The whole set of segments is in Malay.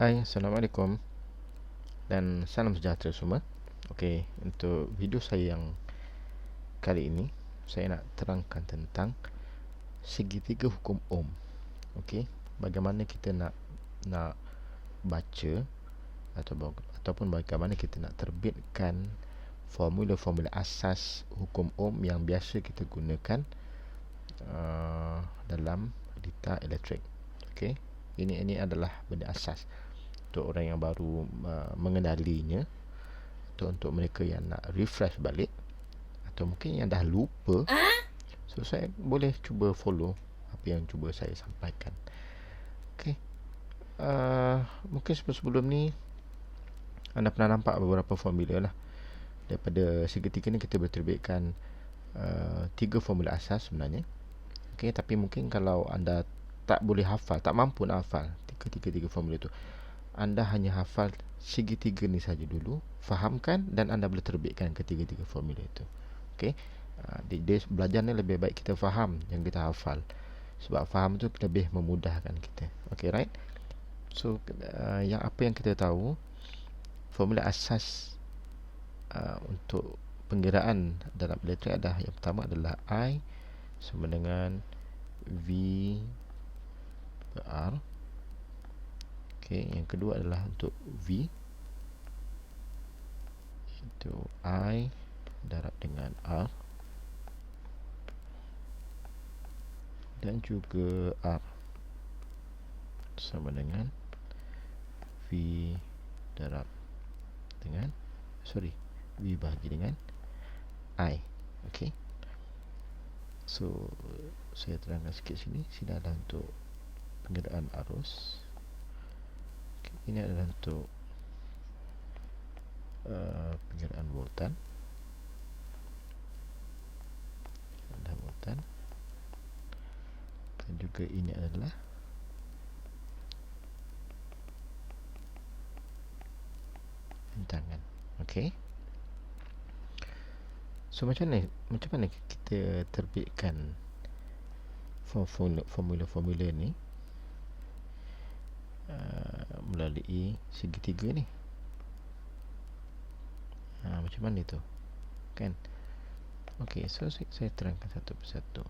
Hai, Assalamualaikum dan salam sejahtera semua. Okey, untuk video saya yang kali ini saya nak terangkan tentang segitiga hukum Ohm. Okey, bagaimana kita nak nak baca atau ataupun bagaimana kita nak terbitkan formula-formula asas hukum Ohm yang biasa kita gunakan uh, dalam dita elektrik. Okey, ini ini adalah benda asas untuk orang yang baru uh, mengenalinya atau untuk mereka yang nak refresh balik atau mungkin yang dah lupa. So saya boleh cuba follow apa yang cuba saya sampaikan. Okey. Uh, mungkin sebelum ni anda pernah nampak beberapa formula lah. Daripada segitiga ni kita berterbitkan uh, tiga formula asas sebenarnya. Okey tapi mungkin kalau anda tak boleh hafal tak mampu nak hafal tiga-tiga formula tu anda hanya hafal segitiga ni saja dulu fahamkan dan anda boleh terbitkan ketiga-tiga formula itu. Okey uh, di dia belajar ni lebih baik kita faham yang kita hafal. Sebab faham tu lebih memudahkan kita. Okey right? So uh, yang apa yang kita tahu formula asas uh, untuk penggiraan dalam elektrik adalah yang pertama adalah I sama dengan V R Okey, yang kedua adalah untuk V. Itu I darab dengan R. Dan juga R. Sama dengan V darab dengan sorry V bahagi dengan I. Okey. So saya terangkan sikit sini. Sini adalah untuk penggunaan arus ini adalah untuk uh, pengiraan voltan ada voltan dan juga ini adalah bintangan okey. So macam mana macam mana kita terbitkan formula-formula ni melalui segitiga ni. Ha, macam mana tu? Kan? Ok so saya, terangkan satu persatu.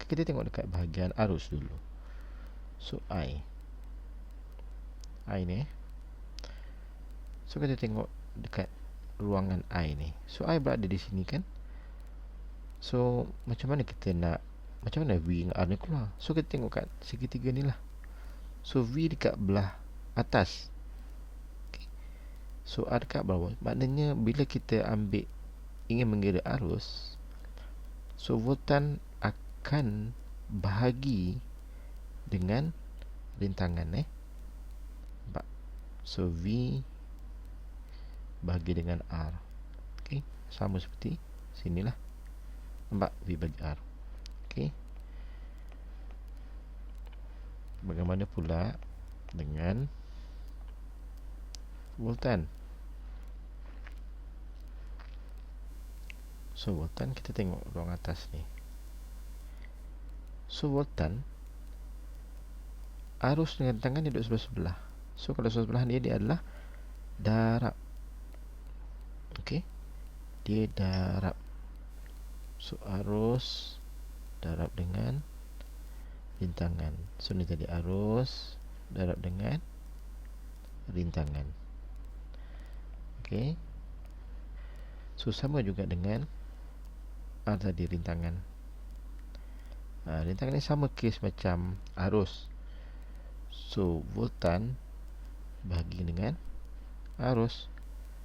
Kita tengok dekat bahagian arus dulu. So I. I ni. So kita tengok dekat ruangan I ni. So I berada di sini kan? So macam mana kita nak macam mana V dengan R ni keluar? So kita tengok kat segitiga ni lah. So V dekat belah atas. Okay. So R dekat bawah Maknanya bila kita ambil Ingin mengira arus So voltan akan Bahagi Dengan Rintangan eh? So V Bahagi dengan R. Okay Sama seperti Sinilah. Nampak? V bagi R. Okay Bagaimana pula dengan voltan? So voltan kita tengok ruang atas ni. So voltan arus dengan tangan dia duduk sebelah-sebelah. So kalau sebelah ni dia adalah darab. Okey. Dia darab. So arus darab dengan rintangan so ni tadi arus darab dengan rintangan ok so sama juga dengan R tadi rintangan. Ha, rintangan ni sama kes macam arus. So voltan bahagi dengan arus.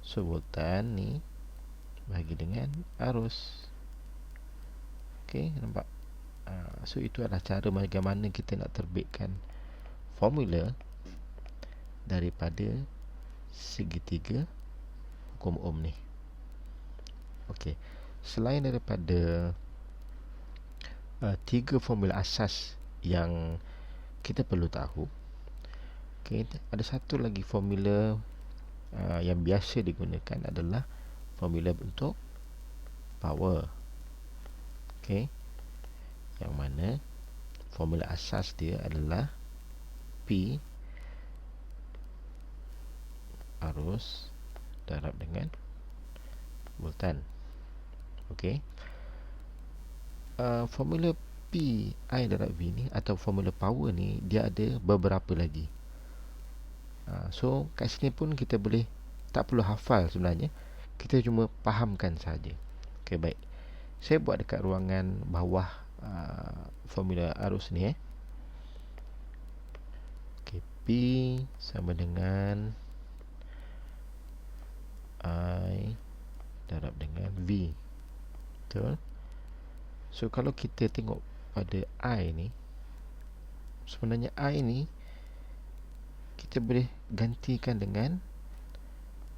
So voltan ni bahagi dengan arus. Ok nampak? Ah, so itu adalah cara bagaimana kita nak terbitkan formula daripada segitiga hukum ohm ni. Okey, selain daripada uh, tiga formula asas yang kita perlu tahu okay, ada satu lagi formula uh, yang biasa digunakan adalah formula untuk power. Okey yang mana formula asas dia adalah P arus darab dengan voltan okey. Uh, formula P I darab V ni atau formula power ni dia ada beberapa lagi. Uh, so kat sini pun kita boleh tak perlu hafal sebenarnya. Kita cuma fahamkan saja. Okey baik. Saya buat dekat ruangan bawah uh, formula arus ni eh. P sama dengan I darab dengan V. Betul? So kalau kita tengok pada I ni Sebenarnya I ni Kita boleh gantikan dengan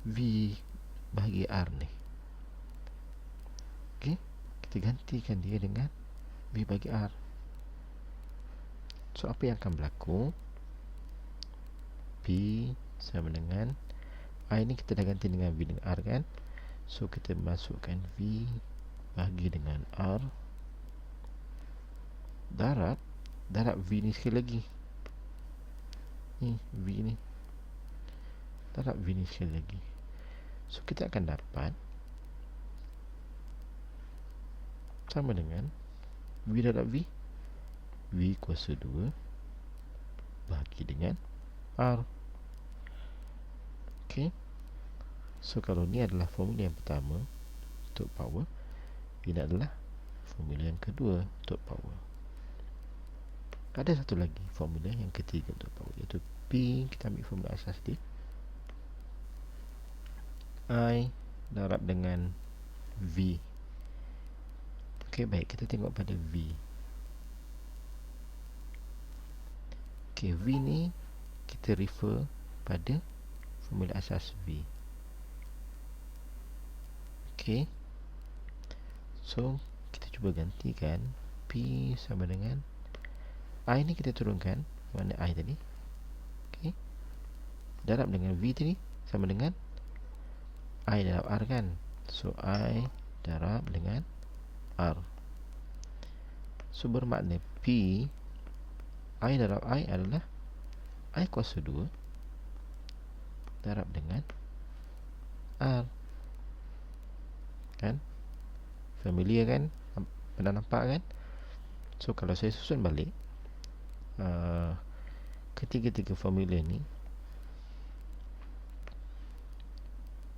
V bagi R ni. Okay Kita gantikan dia dengan V bagi R. So apa yang akan berlaku? P sama dengan I ni kita dah ganti dengan V dengan R kan? So kita masukkan V Bagi dengan R. Darab Darab V ni sekali lagi. Ni V ni. Darab V ni sekali lagi. So kita akan dapat Sama dengan V darab V. V kuasa 2 Bagi dengan R. Okay So kalau ni adalah formula yang pertama Untuk power Ini adalah formula yang kedua Untuk power. Ada satu lagi formula yang ketiga untuk power Iaitu P. Kita ambil formula asas dia. I Darab dengan V. Okay baik. Kita tengok pada V. Okay V ni Kita refer pada formula asas V ok so kita cuba gantikan P sama dengan I ni kita turunkan. Mana I tadi? Ok darab dengan V tadi sama dengan I darab R kan? So I darab dengan R. So bermakna P I darab I adalah I kuasa 2 darab dengan R kan familiar kan pernah nampak kan so kalau saya susun balik uh, ketiga-tiga formula ni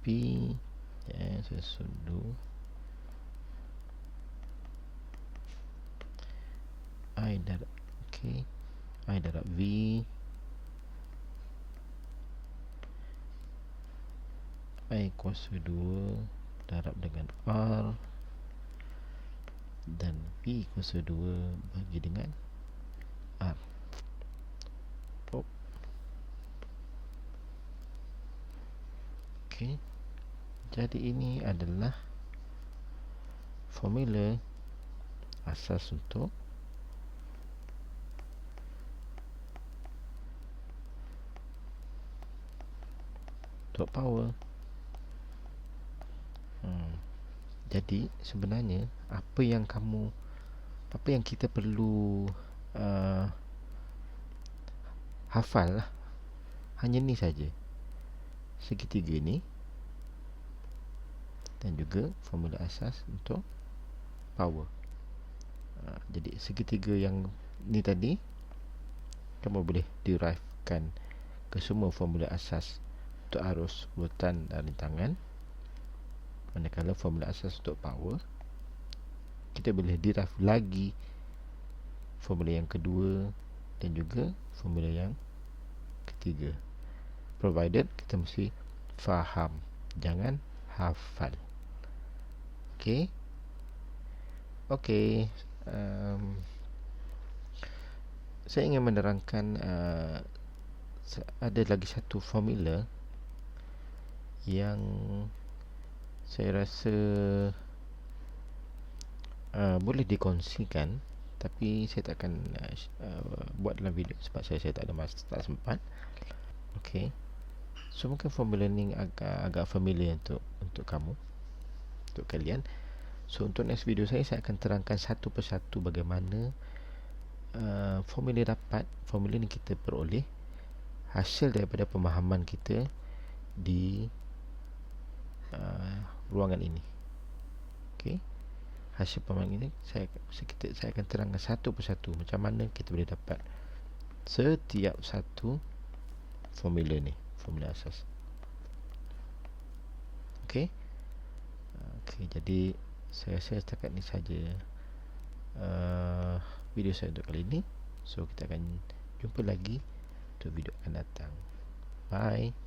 P ya, saya susun dulu I darab okay. I darab V I kuasa 2 darab dengan R dan P kuasa 2 bagi dengan R. Pop. ok jadi ini adalah formula asas untuk untuk power Jadi sebenarnya apa yang kamu apa yang kita perlu uh, hafal lah hanya ni saja. Segitiga ni. Dan juga formula asas untuk power. Uh, jadi segitiga yang ni tadi kamu boleh derivekan ke semua formula asas untuk arus voltan dan rintangan manakala formula asas untuk power kita boleh derive lagi formula yang kedua dan juga formula yang ketiga. Provided kita mesti faham jangan hafal. Ok ok um, saya ingin menerangkan uh, ada lagi satu formula yang saya rasa uh, boleh dikongsikan tapi saya tak akan uh, buat dalam video sebab saya saya tak ada masa tak sempat. Okey. So mungkin formula learning agak agak familiar untuk untuk kamu untuk kalian. So untuk next video saya saya akan terangkan satu persatu bagaimana uh, formula dapat formula ni kita peroleh hasil daripada pemahaman kita di uh, ruangan ini. Okey. Hasil pemain ini saya kita saya akan terangkan satu persatu macam mana kita boleh dapat setiap satu formula ni, formula asas. Okey. Okey, jadi saya rasa setakat ni saja uh, video saya untuk kali ini. So kita akan jumpa lagi untuk video akan datang. Bye.